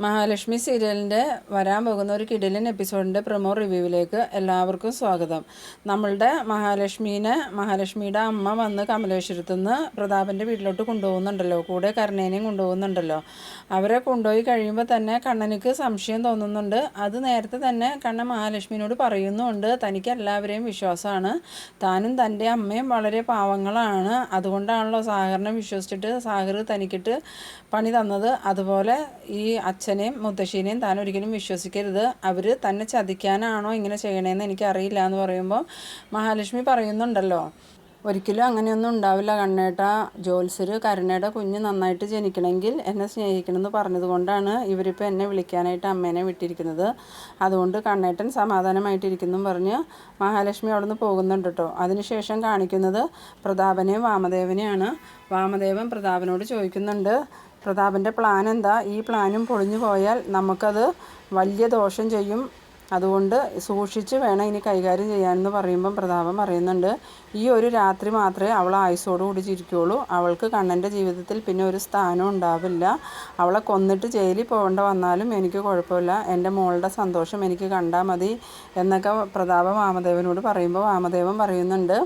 മഹാലക്ഷ്മി സീരിയലിന്റെ വരാൻ പോകുന്ന ഒരു കിടിലൻ എപ്പിസോഡിന്റെ പ്രൊമോ റിവ്യൂവിലേക്ക് എല്ലാവർക്കും സ്വാഗതം. നമ്മളുടെ മഹാലക്ഷ്മീനെ മഹാലക്ഷ്മിയുടെ അമ്മ വന്ന് കമലേശ്വരത്തു നിന്ന് പ്രതാപന്റെ വീട്ടിലോട്ട് കൊണ്ടുപോകുന്നുണ്ടല്ലോ. കൂടെ കരുണേനെയും കൊണ്ടുപോകുന്നുണ്ടല്ലോ. അവരെ കൊണ്ടുപോയി കഴിയുമ്പോൾ തന്നെ കണ്ണനിക്ക് സംശയം തോന്നുന്നുണ്ട്. അത് നേരത്തെ തന്നെ കണ്ണൻ മഹാലക്ഷ്മിനോട് പറയുന്നുണ്ട്. തനിക്ക് എല്ലാവരെയും വിശ്വാസമാണ്. താനും തന്റെ അമ്മയും വളരെ പാവങ്ങളാണ്. അതുകൊണ്ടാണല്ലോ സാഗറിനെ വിശ്വസിച്ചിട്ട് സാഗർ തനിക്കിട്ട് പണി തന്നത്. അതുപോലെ ഈ അച്ഛനെയും മുത്തശ്ശീനെയും താൻ ഒരിക്കലും വിശ്വസിക്കരുത്. അവർ തന്നെ ചതിക്കാനാണോ ഇങ്ങനെ ചെയ്യണേന്ന് എനിക്കറിയില്ല എന്ന് പറയുമ്പോൾ മഹാലക്ഷ്മി പറയുന്നുണ്ടല്ലോ ഒരിക്കലും അങ്ങനെയൊന്നും ഉണ്ടാവില്ല കണ്ണേട്ട. ജോത്സര് കരുണയുടെ കുഞ്ഞ് നന്നായിട്ട് ജനിക്കണമെങ്കിൽ എന്നെ സ്നേഹിക്കണമെന്ന് പറഞ്ഞതുകൊണ്ടാണ് ഇവരിപ്പോൾ എന്നെ വിളിക്കാനായിട്ട് അമ്മേനെ വിട്ടിരിക്കുന്നത്. അതുകൊണ്ട് കണ്ണേട്ടൻ സമാധാനമായിട്ടിരിക്കുന്നു പറഞ്ഞ് മഹാലക്ഷ്മി അവിടെ നിന്ന് പോകുന്നുണ്ട് കേട്ടോ. അതിനുശേഷം കാണിക്കുന്നത് പ്രതാപനെയും വാമദേവനെയാണ്. വാമദേവൻ പ്രതാപനോട് ചോദിക്കുന്നുണ്ട് പ്രതാപന്റെ പ്ലാൻ എന്താ? ഈ പ്ലാനും പൊളിഞ്ഞു പോയാൽ നമുക്കത് വലിയ ദോഷം ചെയ്യും. അതുകൊണ്ട് സൂക്ഷിച്ച് വേണം ഇനി കൈകാര്യം ചെയ്യാനെന്ന് പറയുമ്പം പ്രതാപം പറയുന്നുണ്ട്. ഈ ഒരു രാത്രി മാത്രമേ അവൾ ആയുസോട് കൂടി ചിരിക്കുകയുള്ളൂ അവൾക്ക് കണ്ണന്റെ ജീവിതത്തിൽ പിന്നെ ഒരു സ്ഥാനം ഉണ്ടാവില്ല. അവളെ കൊന്നിട്ട് ജയിലിൽ പോകേണ്ട വന്നാലും എനിക്ക് കുഴപ്പമില്ല. എന്റെ മോളുടെ സന്തോഷം എനിക്ക് കണ്ടാൽ മതി എന്നൊക്കെ പ്രതാപ വാമദേവനോട് പറയുമ്പോൾ വാമദേവൻ പറയുന്നുണ്ട്.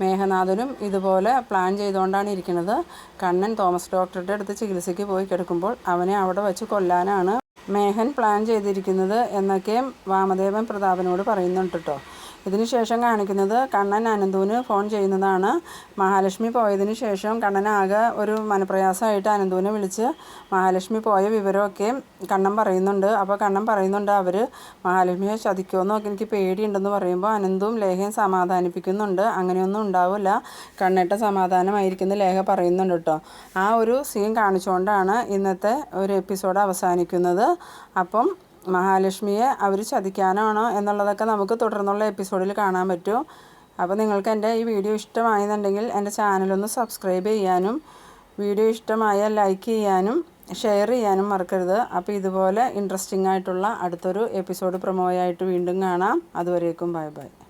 മേഘനാഥനും ഇതുപോലെ പ്ലാൻ ചെയ്തുകൊണ്ടാണ് ഇരിക്കുന്നത്. കണ്ണൻ തോമസ് ഡോക്ടറുടെ അടുത്ത് ചികിത്സയ്ക്ക് പോയി കിടക്കുമ്പോൾ അവനെ അവിടെ വെച്ച് കൊല്ലാനാണ് മേഘൻ പ്ലാൻ ചെയ്തിരിക്കുന്നത് എന്നൊക്കെയും വാമദേവൻ പ്രതാപനോട് പറയുന്നുണ്ട് കേട്ടോ ഇതിനുശേഷം കാണിക്കുന്നത് കണ്ണൻ അനന്തുവിന് ഫോൺ ചെയ്യുന്നതാണ്. മഹാലക്ഷ്മി പോയതിനു ശേഷം കണ്ണൻ ഒരു മനപ്രയാസമായിട്ട് അനന്തുവിനെ വിളിച്ച് മഹാലക്ഷ്മി പോയ വിവരമൊക്കെ കണ്ണൻ പറയുന്നുണ്ട്. അപ്പോൾ കണ്ണൻ പറയുന്നുണ്ട് അവർ മഹാലക്ഷ്മിയെ ചതിക്കുമെന്നൊക്കെ എനിക്ക് പേടിയുണ്ടെന്ന് പറയുമ്പോൾ അനന്തും ലേഖയും സമാധാനിപ്പിക്കുന്നുണ്ട്. അങ്ങനെയൊന്നും ഉണ്ടാവില്ല. കണ്ണേട്ട സമാധാനമായിരിക്കുന്ന ലേഖ പറയുന്നുണ്ട് കേട്ടോ ആ ഒരു സീൻ കാണിച്ചുകൊണ്ടാണ് ഇന്നത്തെ ഒരു എപ്പിസോഡ് അവസാനിക്കുന്നത്. അപ്പം മഹാലക്ഷ്മിയെ അവർ ചതിക്കാനാണോ എന്നുള്ളതൊക്കെ നമുക്ക് തുടർന്നുള്ള എപ്പിസോഡിൽ കാണാൻ പറ്റും. അപ്പോൾ നിങ്ങൾക്ക് എന്റെ ഈ വീഡിയോ ഇഷ്ടമായെന്നുണ്ടെങ്കിൽ എന്റെ ചാനലൊന്ന് സബ്സ്ക്രൈബ് ചെയ്യാനും വീഡിയോ ഇഷ്ടമായ ലൈക്ക് ചെയ്യാനും ഷെയർ ചെയ്യാനും മറക്കരുത്. അപ്പോൾ ഇതുപോലെ ഇൻട്രസ്റ്റിംഗ് ആയിട്ടുള്ള അടുത്തൊരു എപ്പിസോഡ് പ്രൊമോയായിട്ട് വീണ്ടും കാണാം. അതുവരേക്കും ബൈ ബൈ.